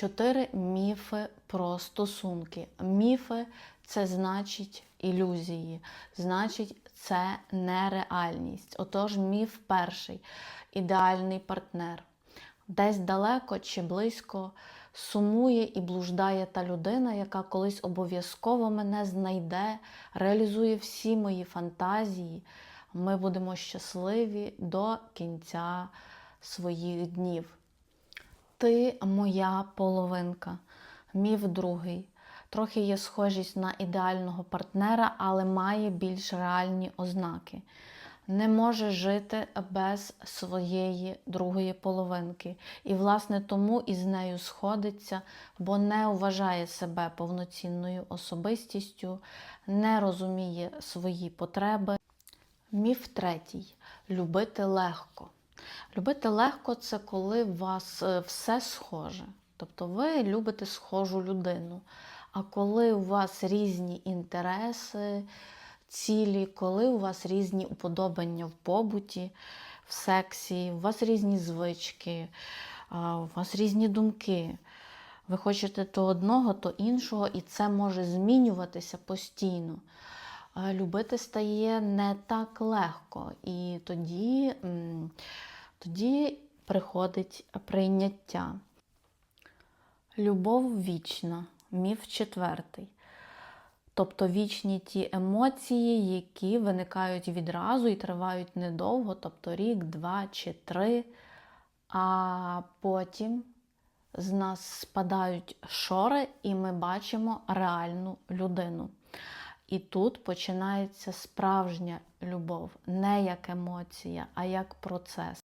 чотири міфи про стосунки. Міфи це значить ілюзії, значить, це нереальність. Отож, міф перший ідеальний партнер. Десь далеко чи близько сумує і блуждає та людина, яка колись обов'язково мене знайде, реалізує всі мої фантазії. Ми будемо щасливі до кінця своїх днів. Ти моя половинка. Міф другий. Трохи є схожість на ідеального партнера, але має більш реальні ознаки. Не може жити без своєї другої половинки. І, власне, тому із нею сходиться, бо не вважає себе повноцінною особистістю, не розуміє свої потреби. Міф третій любити легко. Любити легко це коли у вас е, все схоже. Тобто ви любите схожу людину. А коли у вас різні інтереси, цілі, коли у вас різні уподобання в побуті, в сексі, у вас різні звички, у вас різні думки. Ви хочете то одного, то іншого, і це може змінюватися постійно. Любити стає не так легко, і тоді, тоді приходить прийняття. Любов вічна, міф четвертий. Тобто вічні ті емоції, які виникають відразу і тривають недовго, тобто рік, два чи три, а потім з нас спадають шори, і ми бачимо реальну людину. І тут починається справжня любов, не як емоція, а як процес.